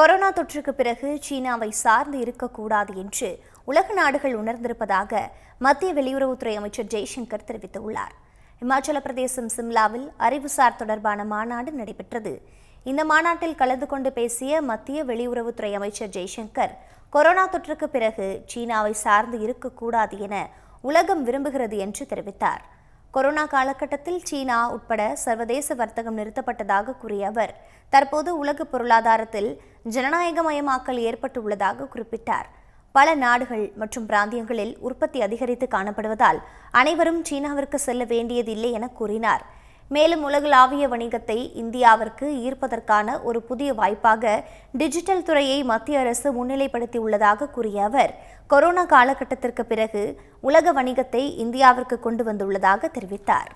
Corona தொற்றுக்கு பிறகு சீனாவை சார்ந்து இருக்கக்கூடாது என்று உலக நாடுகள் உணர்ந்திருப்பதாக மத்திய வெளியுறவுத்துறை அமைச்சர் ஜெய்சங்கர் தெரிவித்துள்ளார். இமாச்சல பிரதேசம் சிம்லாவில் அறிவுசார் தொடர்பான மாநாடு நடைபெற்றது. இந்த மாநாட்டில் கலந்து கொண்டு பேசிய மத்திய வெளியுறவுத்துறை அமைச்சர் ஜெய்சங்கர் கொரோனா தொற்றுக்கு பிறகு சீனாவை சார்ந்து இருக்கக்கூடாது என உலகம் விரும்புகிறது என்று தெரிவித்தார். கொரோனா காலகட்டத்தில் சீனா உட்பட சர்வதேச வர்த்தகம் நிறுத்தப்பட்டதாக கூறிய அவர் தற்போது உலக பொருளாதாரத்தில் ஜனநாயகமயமாக்கல் ஏற்பட்டுள்ளதாக குறிப்பிட்டார். பல நாடுகள் மற்றும் பிராந்தியங்களில் உற்பத்தி அதிகரித்து காணப்படுவதால் அனைவரும் சீனாவிற்கு செல்ல வேண்டியதில்லை என கூறினார். மேலும் உலகளாவிய வணிகத்தை இந்தியாவிற்கு ஈர்ப்பதற்கான ஒரு புதிய வாய்ப்பாக டிஜிட்டல் துறையை மத்திய அரசு முன்னிலைப்படுத்தியுள்ளதாக கூறிய அவர் கொரோனா காலகட்டத்திற்கு பிறகு உலக வணிகத்தை இந்தியாவிற்கு கொண்டு வந்துள்ளதாக தெரிவித்தார்.